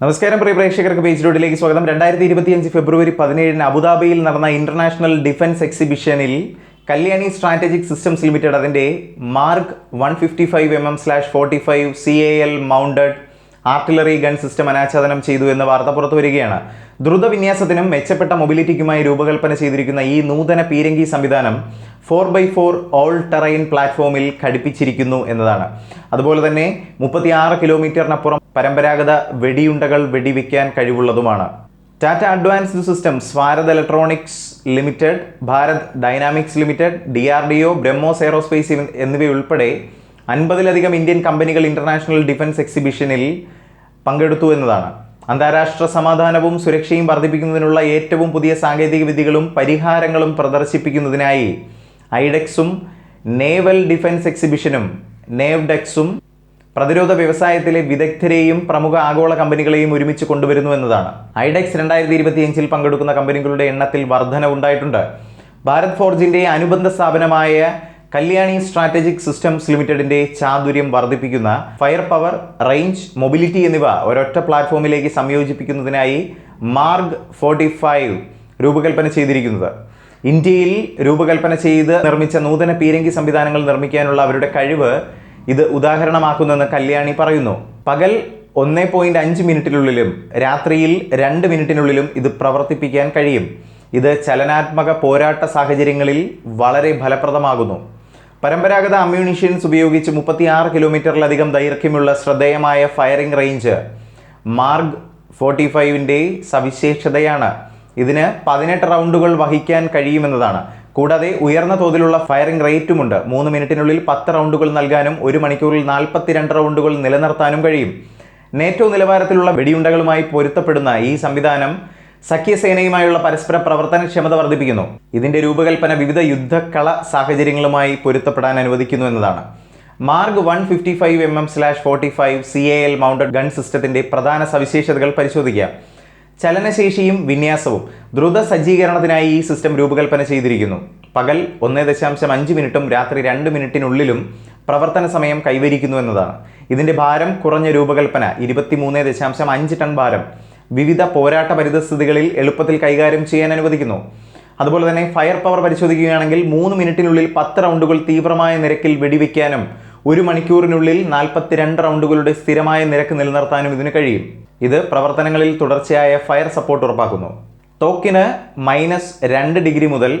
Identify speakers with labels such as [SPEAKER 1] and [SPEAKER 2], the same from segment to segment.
[SPEAKER 1] നമസ്കാരം പ്രിയ പ്രേക്ഷകർക്ക് പേജ് റോഡിലേക്ക് സ്വാഗതം. രണ്ടായിരത്തി ഇരുപത്തിയഞ്ച് ഫെബ്രുവരി പതിനേഴിന് അബുദാബിയിൽ നടന്ന ഇന്റർനാഷണൽ ഡിഫൻസ് എക്സിബിഷനിൽ കല്യാണി സ്ട്രാറ്റജിക് സിസ്റ്റംസ് ലിമിറ്റഡ് അതിന്റെ mark one fifty five M M slash forty five C A L mounted artillery gun system അനാച്ഛാദനം ചെയ്തു എന്ന വാർത്ത പുറത്തു വരികയാണ്. ദ്രുത വിന്യാസത്തിനും മെച്ചപ്പെട്ട മൊബിലിറ്റിക്കുമായി രൂപകൽപ്പന ചെയ്തിരിക്കുന്ന ഈ നൂതന പീരങ്കി സംവിധാനം four by four all terrain പ്ലാറ്റ്ഫോമിൽ ഘടിപ്പിച്ചിരിക്കുന്നു എന്നതാണ്. അതുപോലെ തന്നെ മുപ്പത്തിയാറ് കിലോമീറ്ററിനപ്പുറം പരമ്പരാഗത വെടിയുണ്ടകൾ വെടിവെക്കാൻ കഴിവുള്ളതുമാണ്. Tata advanced systems Bharat electronics limited Bharat dynamics limited D R D O BrahMos aerospace എന്നിവയുൾപ്പെടെ അൻപതിലധികം ഇന്ത്യൻ കമ്പനികൾ ഇന്റർനാഷണൽ ഡിഫൻസ് എക്സിബിഷനിൽ പങ്കെടുത്തു എന്നതാണ്. അന്താരാഷ്ട്ര സമാധാനവും സുരക്ഷയും വർദ്ധിപ്പിക്കുന്നതിനുള്ള ഏറ്റവും പുതിയ സാങ്കേതിക വിദ്യകളും പരിഹാരങ്ങളും പ്രദർശിപ്പിക്കുന്നതിനായി ഐഡെക്സും നേവൽ ഡിഫൻസ് എക്സിബിഷനും നേവ്ഡെക്സും പ്രതിരോധ വ്യവസായത്തിലെ വിദഗ്ധരെയും പ്രമുഖ ആഗോള കമ്പനികളെയും ഒരുമിച്ച് കൊണ്ടുവരുന്നു എന്നതാണ്. ഐഡെക്സ് രണ്ടായിരത്തി ഇരുപത്തിയഞ്ചിൽ പങ്കെടുക്കുന്ന കമ്പനികളുടെ എണ്ണത്തിൽ വർധന ഉണ്ടായിട്ടുണ്ട് ഭാരത് ഫോർജിന്റെ അനുബന്ധ സ്ഥാപനമായ കല്യാണി സ്ട്രാറ്റജിക് സിസ്റ്റംസ് ലിമിറ്റഡിന്റെ ചാതുര്യം വർദ്ധിപ്പിക്കുന്ന ഫയർ പവർ റേഞ്ച് മൊബിലിറ്റി എന്നിവ ഒരൊറ്റ പ്ലാറ്റ്ഫോമിലേക്ക് സംയോജിപ്പിക്കുന്നതിനായി മാർഗ് ഫോർട്ടി ഫൈവ് രൂപകൽപ്പന ചെയ്തിരിക്കുന്നത്. ഇന്ത്യയിൽ രൂപകൽപ്പന ചെയ്ത് നിർമ്മിച്ച നൂതന പീരങ്കി സംവിധാനങ്ങൾ നിർമ്മിക്കാനുള്ള അവരുടെ കഴിവ് ഇത് ഉദാഹരണമാക്കുന്നെന്ന് കല്യാണി പറയുന്നു. പകൽ ഒന്നേ പോയിന്റ് അഞ്ച് മിനിറ്റിനുള്ളിലും രാത്രിയിൽ രണ്ട് മിനിറ്റിനുള്ളിലും ഇത് പ്രവർത്തിപ്പിക്കാൻ കഴിയും. ഇത് ചലനാത്മക പോരാട്ട സാഹചര്യങ്ങളിൽ വളരെ ഫലപ്രദമാകുന്നു. പരമ്പരാഗത അമ്യൂണിഷ്യൻസ് ഉപയോഗിച്ച് മുപ്പത്തിയാറ് കിലോമീറ്ററിലധികം ദൈർഘ്യമുള്ള ശ്രദ്ധേയമായ ഫയറിംഗ് റേഞ്ച് മാർഗ് ഫോർട്ടി ഫൈവിന്റെ സവിശേഷതയാണ്. ഇതിന് പതിനെട്ട് റൗണ്ടുകൾ വഹിക്കാൻ കഴിയുമെന്നതാണ്. കൂടാതെ ഉയർന്ന തോതിലുള്ള ഫയറിംഗ് റേറ്റുമുണ്ട്. മൂന്ന് മിനിറ്റിനുള്ളിൽ പത്ത് റൗണ്ടുകൾ നൽകാനും ഒരു മണിക്കൂറിൽ നാൽപ്പത്തിരണ്ട് റൗണ്ടുകൾ നിലനിർത്താനും കഴിയും. നേറ്റോ നിലവാരത്തിലുള്ള വെടിയുണ്ടകളുമായി പൊരുത്തപ്പെടുന്ന ഈ സംവിധാനം സഖ്യസേനയുമായുള്ള പരസ്പര പ്രവർത്തനക്ഷമത വർദ്ധിപ്പിക്കുന്നു. ഇതിന്റെ രൂപകൽപ്പന വിവിധ യുദ്ധക്കള സാഹചര്യങ്ങളുമായി പൊരുത്തപ്പെടാൻ അനുവദിക്കുന്നു എന്നതാണ്. Mark one fifty five M M slash forty five C A L mounted gun സിസ്റ്റത്തിന്റെ പ്രധാന സവിശേഷതകൾ പരിശോധിക്കാം ചലനശേഷിയും വിന്യാസവും ദ്രുത സജ്ജീകരണത്തിനായി ഈ സിസ്റ്റം രൂപകൽപ്പന ചെയ്തിരിക്കുന്നു. പകൽ ഒന്നേ ദശാംശം അഞ്ച് മിനിറ്റും രാത്രി രണ്ട് മിനിറ്റിനുള്ളിലും പ്രവർത്തന സമയം കൈവരിക്കുന്നു എന്നതാണ്. ഇതിന്റെ ഭാരം കുറഞ്ഞ രൂപകൽപ്പന ഇരുപത്തിമൂന്ന് ദശാംശം അഞ്ച് ടൺ ഭാരം. വിവിധ പോരാട്ട പരിതസ്ഥിതികളിൽ എളുപ്പത്തിൽ കൈകാര്യം ചെയ്യാൻ അനുവദിക്കുന്നു. അതുപോലെ തന്നെ ഫയർ പവർ പരിശോധിക്കുകയാണെങ്കിൽ മൂന്ന് മിനിറ്റിനുള്ളിൽ പത്ത് റൗണ്ടുകൾ തീവ്രമായ നിരക്കിൽ വെടിവെക്കാനും ഒരു മണിക്കൂറിനുള്ളിൽ നാൽപ്പത്തിരണ്ട് റൗണ്ടുകളുടെ സ്ഥിരമായ നിരക്ക് നിലനിർത്താനും ഇതിന് കഴിയും. ഇത് പ്രവർത്തനങ്ങളിൽ തുടർച്ചയായ ഫയർ സപ്പോർട്ട് ഉറപ്പാക്കുന്നു. തോക്കിന് മൈനസ് രണ്ട് ഡിഗ്രി മുതൽ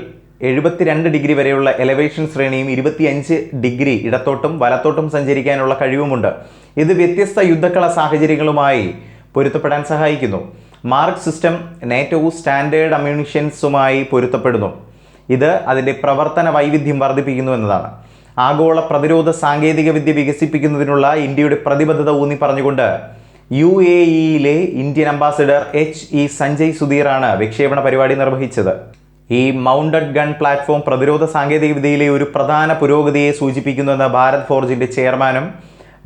[SPEAKER 1] എഴുപത്തിരണ്ട് ഡിഗ്രി വരെയുള്ള എലവേഷൻ ശ്രേണിയും ഇരുപത്തിയഞ്ച് ഡിഗ്രി ഇടത്തോട്ടും വലത്തോട്ടും സഞ്ചരിക്കാനുള്ള കഴിവുമുണ്ട്. ഇത് വ്യത്യസ്ത യുദ്ധക്കള സാഹചര്യങ്ങളുമായി പൊരുത്തപ്പെടാൻ സഹായിക്കുന്നു. മാർക്ക് സിസ്റ്റം നേറ്റോ സ്റ്റാൻഡേർഡ് അമ്യൂണിഷ്യൻസുമായി പൊരുത്തപ്പെടുന്നു. ഇത് അതിന്റെ പ്രവർത്തന വൈവിധ്യം വർദ്ധിപ്പിക്കുന്നു എന്നതാണ്. ആഗോള പ്രതിരോധ സാങ്കേതിക വിദ്യ വികസിപ്പിക്കുന്നതിനുള്ള ഇന്ത്യയുടെ പ്രതിബദ്ധത ഊന്നി പറഞ്ഞുകൊണ്ട് U A ഇയിലെ Indian ambassador H E Sanjay സുധീറാണ് വിക്ഷേപണ പരിപാടി നിർവഹിച്ചത്. ഈ മൗണ്ടഡ് ഗൺ പ്ലാറ്റ്ഫോം പ്രതിരോധ സാങ്കേതിക വിദ്യയിലെ ഒരു പ്രധാന പുരോഗതിയെ സൂചിപ്പിക്കുന്നുവെന്ന് ഭാരത് ഫോർജിന്റെ ചെയർമാനും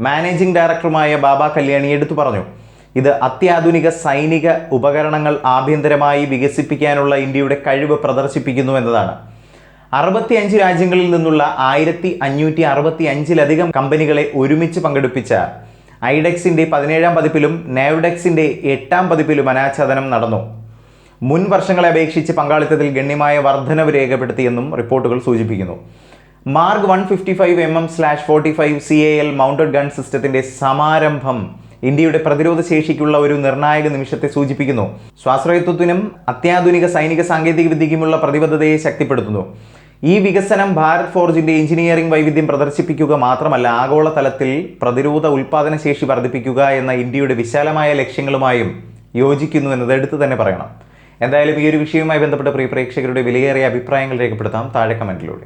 [SPEAKER 1] മാനേജിംഗ് ഡയറക്ടറുമായ ബാബ കല്യാണി എടുത്തു പറഞ്ഞു. ഇത് അത്യാധുനിക സൈനിക ഉപകരണങ്ങൾ ആഭ്യന്തരമായി വികസിപ്പിക്കാനുള്ള ഇന്ത്യയുടെ കഴിവ് പ്രദർശിപ്പിക്കുന്നു എന്നതാണ്. അറുപത്തിയഞ്ച് രാജ്യങ്ങളിൽ നിന്നുള്ള ആയിരത്തി അഞ്ഞൂറ്റി അറുപത്തി അഞ്ചിലധികം കമ്പനികളെ ഒരുമിച്ച് പങ്കെടുപ്പിച്ച ഐഡെക്സിന്റെ പതിനേഴാം പതിപ്പിലും നാവ്ഡെക്സിന്റെ എട്ടാം പതിപ്പിലും അനാച്ഛാദനം നടന്നു. മുൻ വർഷങ്ങളെ അപേക്ഷിച്ച് പങ്കാളിത്തത്തിൽ ഗണ്യമായ വർധനവ് രേഖപ്പെടുത്തിയെന്നും റിപ്പോർട്ടുകൾ സൂചിപ്പിക്കുന്നു. Mark one fifty five M M slash forty five C A L mounted gun സിസ്റ്റത്തിന്റെ സമാരംഭം ഇന്ത്യയുടെ പ്രതിരോധ ശേഷിക്കുള്ള ഒരു നിർണായക നിമിഷത്തെ സൂചിപ്പിക്കുന്നു. സ്വാശ്രയത്വത്തിനും അത്യാധുനിക സൈനിക സാങ്കേതിക വിദ്യയ്ക്കുമുള്ള പ്രതിബദ്ധതയെ ശക്തിപ്പെടുത്തുന്നു. ഈ വികസനം ഭാരത് ഫോർജിന്റെ എഞ്ചിനീയറിംഗ് വൈവിധ്യം പ്രദർശിപ്പിക്കുക മാത്രമല്ല ആഗോളതലത്തിൽ പ്രതിരോധ ഉൽപാദന ശേഷി വർദ്ധിപ്പിക്കുക എന്ന ഇന്ത്യയുടെ വിശാലമായ ലക്ഷ്യങ്ങളുമായും യോജിക്കുന്നു എന്നത് എടുത്തു തന്നെ പറയണം. എന്തായാലും ഈ ഒരു വിഷയവുമായി ബന്ധപ്പെട്ട പ്രിയ പ്രേക്ഷകരുടെ വിലയേറിയ അഭിപ്രായങ്ങൾ രേഖപ്പെടുത്താം. താഴെ കമന്റിലൂടെ.